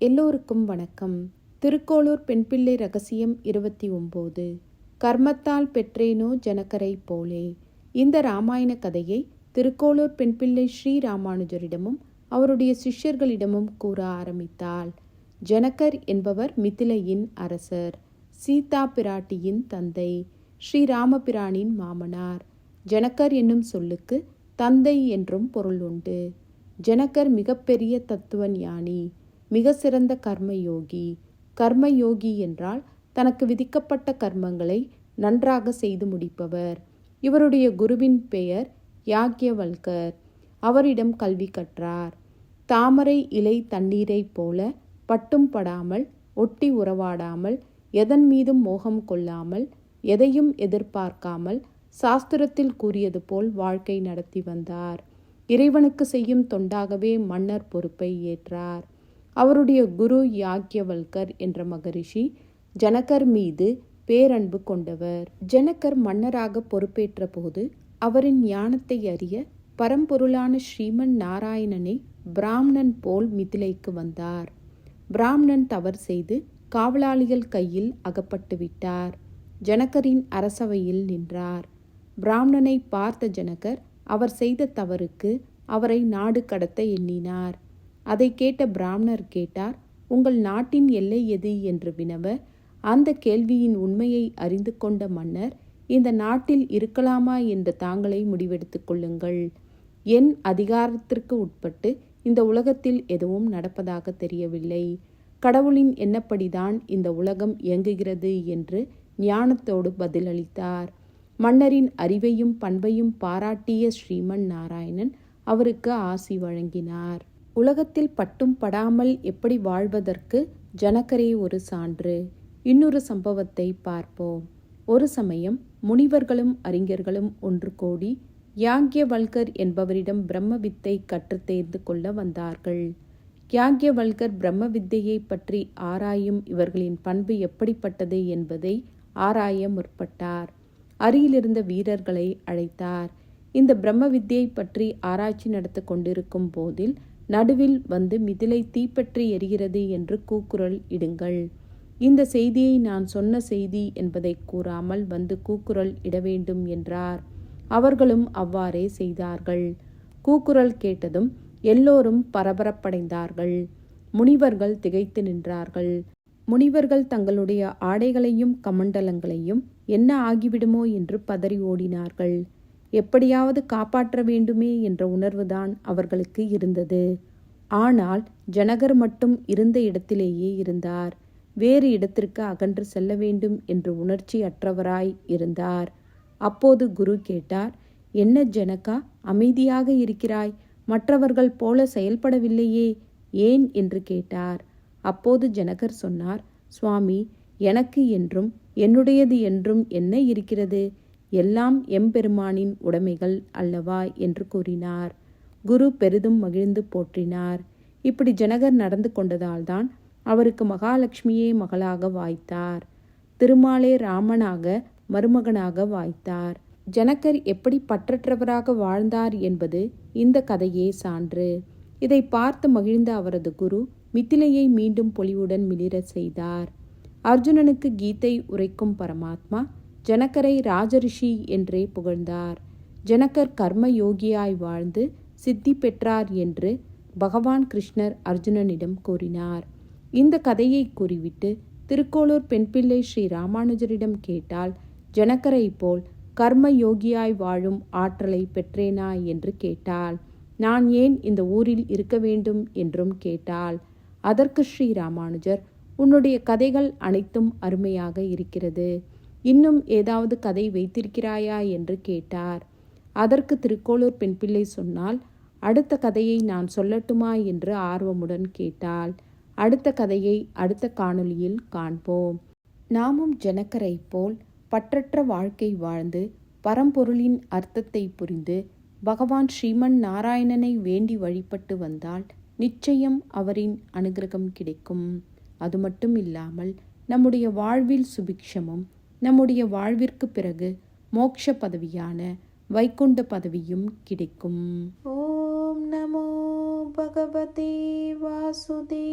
எல்லோருக்கும் வணக்கம். திருக்கோளூர் பெண்பிள்ளை ரகசியம் இருபத்தி ஒம்போது. கர்மத்தால் பெற்றேனோ ஜனக்கரை போலே. இந்த ராமாயண கதையை திருக்கோளூர் பெண்பிள்ளை ஸ்ரீ ராமானுஜரிடமும் அவருடைய சிஷ்யர்களிடமும் கூற ஆரம்பித்தாள். ஜனகர் என்பவர் மிதிலையின் அரசர் சீதா பிராட்டியின் தந்தை ஸ்ரீராமபிரானின் மாமனார். ஜனகர் என்னும் சொல்லுக்கு தந்தை என்றும் பொருள் உண்டு. ஜனகர் மிகப்பெரிய தத்துவ ஞானி மிக சிறந்த கர்மயோகி. கர்மயோகி என்றால் தனக்கு விதிக்கப்பட்ட கர்மங்களை நன்றாக செய்து முடிப்பவர். இவருடைய குருவின் பெயர் யாக்யவல்கர். அவரிடம் கல்வி கற்றார். தாமரை இலை தண்ணீரைப் போல பட்டும் படாமல் ஒட்டி உறவாடாமல் எதன் மீதும் மோகம் கொள்ளாமல் எதையும் எதிர்பார்க்காமல் சாஸ்திரத்தில் கூறியது போல் வாழ்க்கை நடத்தி வந்தார். இறைவனுக்கு செய்யும் தொண்டாகவே மன்னர் பொறுப்பை ஏற்றார். அவருடைய குரு யாக்யவல்கர் என்ற மகரிஷி ஜனகர் மீது பேரன்பு கொண்டவர். ஜனகர் மன்னராக பொறுப்பேற்ற போது அவரின் ஞானத்தை அறிய பரம்பொருளான ஸ்ரீமன் நாராயணனை பிராமணன் போல் மிதிலைக்கு வந்தார். பிராமணன் தவறு செய்து காவலாளிகள் கையில் அகப்பட்டு விட்டார். ஜனகரின் அரசவையில் நின்றார். பிராமணனை பார்த்த ஜனகர் அவர் செய்த தவறுக்கு அவரை நாடு கடத்த எண்ணினார். அதை கேட்ட பிராமணர் கேட்டார் உங்கள் நாட்டின் எல்லை எது? என்று வினவ அந்த கேள்வியின் உண்மையை அறிந்து கொண்ட மன்னர் இந்த நாட்டில் இருக்கலாமா? என்று தாங்களே முடிவெடுத்துக் கொள்ளுங்கள். என் அதிகாரத்திற்கு உட்பட்டு இந்த உலகத்தில் எதுவும் நடப்பதாக தெரியவில்லை. கடவுளின் எண்ணப்படிதான் இந்த உலகம் இயங்குகிறது என்று ஞானத்தோடு பதிலளித்தார். மன்னரின் அறிவையும் பண்பையும் பாராட்டிய ஸ்ரீமன் நாராயணன் அவருக்கு ஆசி வழங்கினார். உலகத்தில் பட்டும் படாமல் எப்படி வாழ்வதற்கு ஜனகரே ஒரு சான்று? இன்னொரு சம்பவத்தை பார்ப்போம். ஒரு சமயம் முனிவர்களும் அறிஞர்களும் ஒன்று கூடி யாக்யவல்கர் என்பவரிடம் பிரம்ம வித்தை கற்றுத் தேர்ந்து கொள்ள வந்தார்கள். யாக்யவல்கர் பிரம்ம வித்தையை பற்றி ஆராயும் இவர்களின் பண்பு எப்படிப்பட்டது என்பதை ஆராய முற்பட்டார். அருகிலிருந்த வீரர்களை அழைத்தார். இந்த பிரம்ம வித்தியை பற்றி ஆராய்ச்சி நடத்த கொண்டிருக்கும் போதில் நடுவில் வந்து மிதிலை தீப்பற்றி எரிகிறது என்று கூக்குரல் இடுங்கள். இந்த செய்தியை நான் சொன்ன செய்தி என்பதை கூறாமல் வந்து கூக்குரல் இட வேண்டும் என்றார். அவர்களும் அவ்வாறே செய்தார்கள். கூக்குரல் கேட்டதும் எல்லோரும் பரபரப்படைந்தார்கள். முனிவர்கள் திகைத்து நின்றார்கள். முனிவர்கள் தங்களுடைய ஆடைகளையும் கமண்டலங்களையும் என்ன ஆகிவிடுமோ என்று பதறி ஓடினார்கள். எப்படியாவது காப்பாற்ற வேண்டுமே என்ற உணர்வுதான் அவர்களுக்கு இருந்தது. ஆனால் ஜனகர் மட்டும் இருந்த இடத்திலேயே இருந்தார். வேறு இடத்திற்கு அகன்று செல்ல வேண்டும் என்று உணர்ச்சி அற்றவராய் இருந்தார். அப்போது குரு கேட்டார் என்ன ஜனகா அமைதியாக இருக்கிறாய்? மற்றவர்கள் போல செயல்படவில்லையே ஏன்? என்று கேட்டார். அப்போது ஜனகர் சொன்னார் சுவாமி எனக்கு என்றும் என்னுடையது என்றும் என்ன இருக்கிறது? எல்லாம் எம்பெருமானின் உடைமைகள் அல்லவா என்று கூறினார். குரு பெரிதும் மகிழ்ந்து போற்றினார். இப்படி ஜனகர் நடந்து கொண்டதால்தான் அவருக்கு மகாலட்சுமியே மகளாக வாய்த்தார். திருமாலே ராமனாக மருமகனாக வாய்த்தார். ஜனகர் எப்படி பற்றற்றவராக வாழ்ந்தார் என்பது இந்த கதையே சான்று. இதை பார்த்து மகிழ்ந்த அவரது குரு மித்திலையை மீண்டும் பொலிவுடன் மிளிரச் செய்தார். அர்ஜுனனுக்கு கீதை உரைக்கும் பரமாத்மா ஜனகரை ராஜரிஷி என்றே புகழ்ந்தார். ஜனகர் கர்ம யோகியாய் வாழ்ந்து சித்தி பெற்றார் என்று பகவான் கிருஷ்ணர் அர்ஜுனனிடம் கூறினார். இந்த கதையை கூறிவிட்டு திருக்கோளூர் பெண்பிள்ளை ஸ்ரீ ராமானுஜரிடம் கேட்டால் ஜனக்கரை போல் கர்ம யோகியாய் வாழும் ஆற்றலை பெற்றேனா? என்று கேட்டாள். நான் ஏன் இந்த ஊரில் இருக்க வேண்டும்? என்றும் கேட்டாள். அதற்கு ஸ்ரீ ராமானுஜர் உன்னுடைய கதைகள் அனைத்தும் அருமையாக இருக்கிறது. இன்னும் ஏதாவது கதை வைத்திருக்கிறாயா? என்று கேட்டார். அதற்கு திருக்கோளூர் பெண்பிள்ளை சொன்னால் அடுத்த கதையை நான் சொல்லட்டுமா? என்று ஆர்வமுடன் கேட்டாள். அடுத்த கதையை அடுத்த காணொளியில் காண்போம். நாமும் ஜனக்கரை போல் பற்றற்ற வாழ்க்கை வாழ்ந்து பரம்பொருளின் அர்த்தத்தை புரிந்து பகவான் ஸ்ரீமன் நாராயணனை வேண்டி வழிபட்டு வந்தால் நிச்சயம் அவரின் அனுகிரகம் கிடைக்கும். அது மட்டும் இல்லாமல் நம்முடைய வாழ்வில் சுபிக்ஷமும் நம்முடைய வாழ்விற்கு பிறகு மோட்ச பதவியான வைகுண்ட பதவியும் கிடைக்கும். ஓம் நமோ பகவதே வாசுதேவாய.